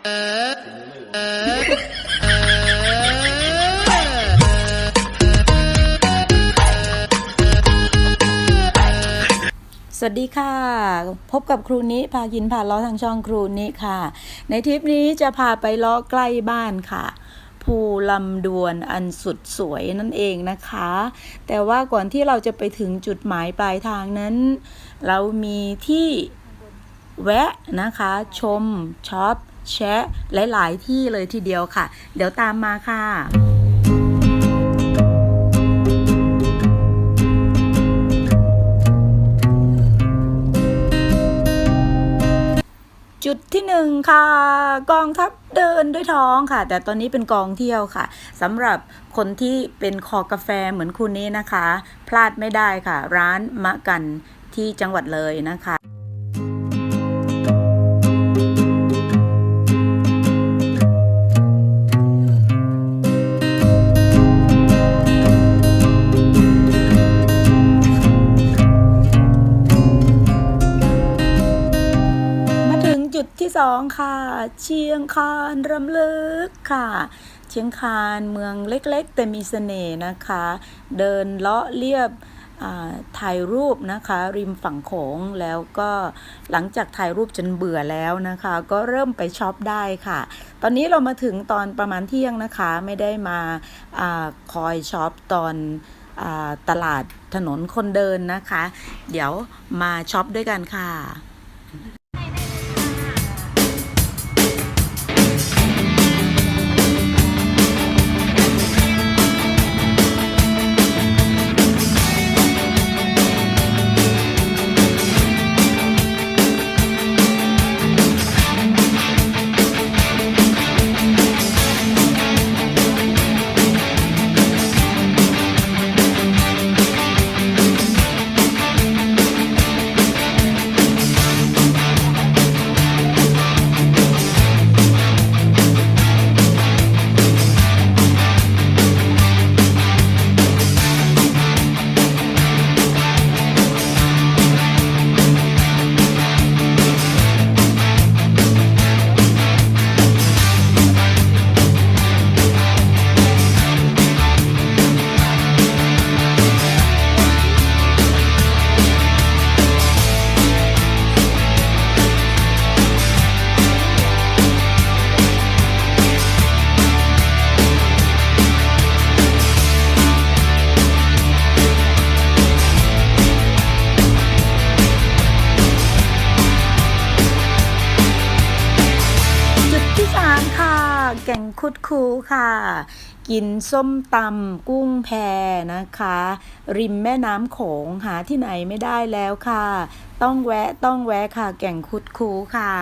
สวัสดีค่ะ พบกับครูนิพากินพาล้อทางช่องครูนิค่ะ ในทริปนี้จะพาไปล้อใกล้บ้านค่ะ ภูลำดวนอันสุดสวยนั่นเองนะคะ แต่ว่าก่อนที่เราจะไปถึงจุดหมายปลายทางนั้น เรามีที่แวะนะคะ ชมช็อป แชะหลาย ๆ ที่เลยทีเดียวค่ะ เดี๋ยวตามมาค่ะจุดที่หนึ่งค่ะ กองทัพเดินด้วยท้องค่ะ แต่ตอนนี้เป็นกองเที่ยวค่ะสำหรับคนที่เป็นคอกาแฟเหมือนคุณนี้นะคะ พลาดไม่ได้ค่ะ ร้านมะกันที่จังหวัดเลยนะคะ องค่ะ เชียงคานรำลึกค่ะ เชียงคานเมืองเล็กๆ แต่มีเสน่ห์นะคะ เดินเลาะเรียบถ่ายรูปนะคะริมฝั่งโขงแล้วก็หลังจากถ่ายรูปจนเบื่อแล้วนะคะ ก็เริ่มไปช็อปได้ค่ะ ตอนนี้เรามาถึงตอนประมาณเที่ยงนะคะไม่ได้มาอาคอยช็อปตอนอตลาดถนนคนเดินนะคะ เดี๋ยวมาช็อปด้วยกันค่ะ ก่งคุดคูค่ะ กินส้มตำกุ้งแพนะคะ ริมแม่น้ำโขงหาที่ไหนไม่ได้แล้วค่ะ ต้องแวะต้องแวะค่ะ แก่งคุดคูค่ะ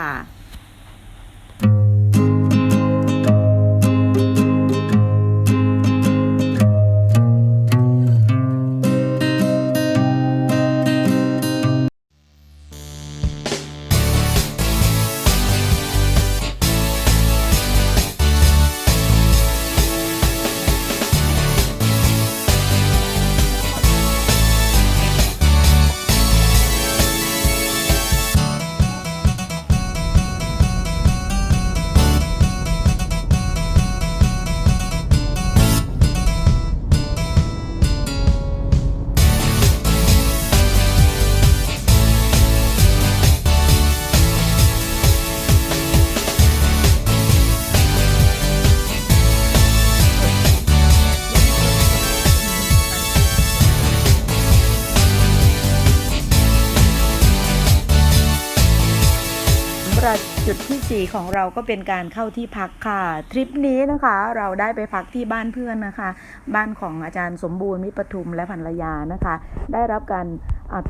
4 ของเราก็เป็นการเข้าที่พักค่ะ ทริปนี้นะคะ เราได้ไปพักที่บ้านเพื่อนนะคะ บ้านของอาจารย์สมบูรณ์มิปทุมและภรรยานะคะ ได้รับการ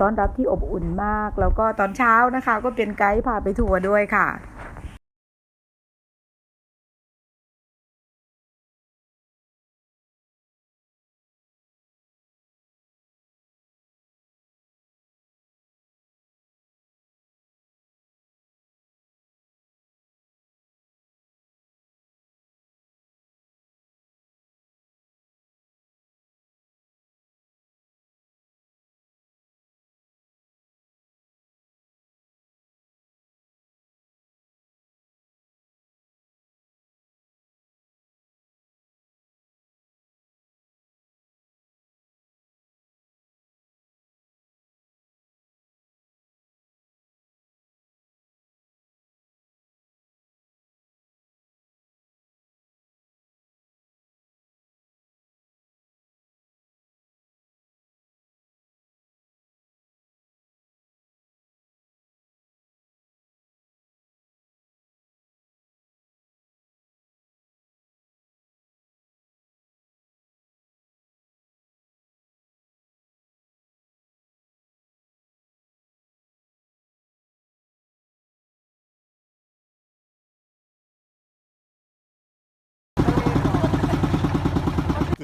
ต้อนรับที่อบอุ่นมาก แล้วก็ตอนเช้านะคะ ก็เป็นไกด์พาไปทัวร์ด้วยค่ะ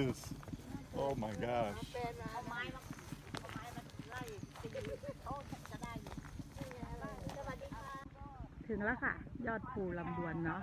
is. Oh my gosh. ถึงแล้วค่ะ ยอดภูลำดวนเนาะ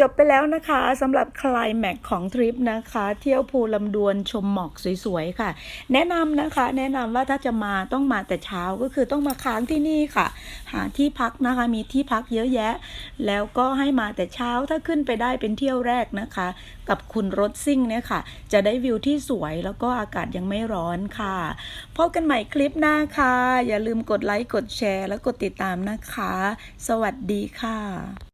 จบไปแล้วนะคะสำหรับคลายแม็กของทริปนะคะ เที่ยวภูลำดวนชมหมอกสวยๆค่ะ แนะนำนะคะ แนะนำว่าถ้าจะมาต้องมาแต่เช้าก็คือต้องมาค้างที่นี่ค่ะ หาที่พักนะคะ มีที่พักเยอะแยะ แล้วก็ให้มาแต่เช้าถ้าขึ้นไปได้เป็นเที่ยวแรกนะคะ กับคุณรถซิ่งเนี่ยค่ะ จะได้วิวที่สวยแล้วก็อากาศยังไม่ร้อนค่ะพบกันใหม่คลิปหน้าค่ะ อย่าลืมกดไลค์กดแชร์ แล้วกดติดตามนะคะ สวัสดีค่ะ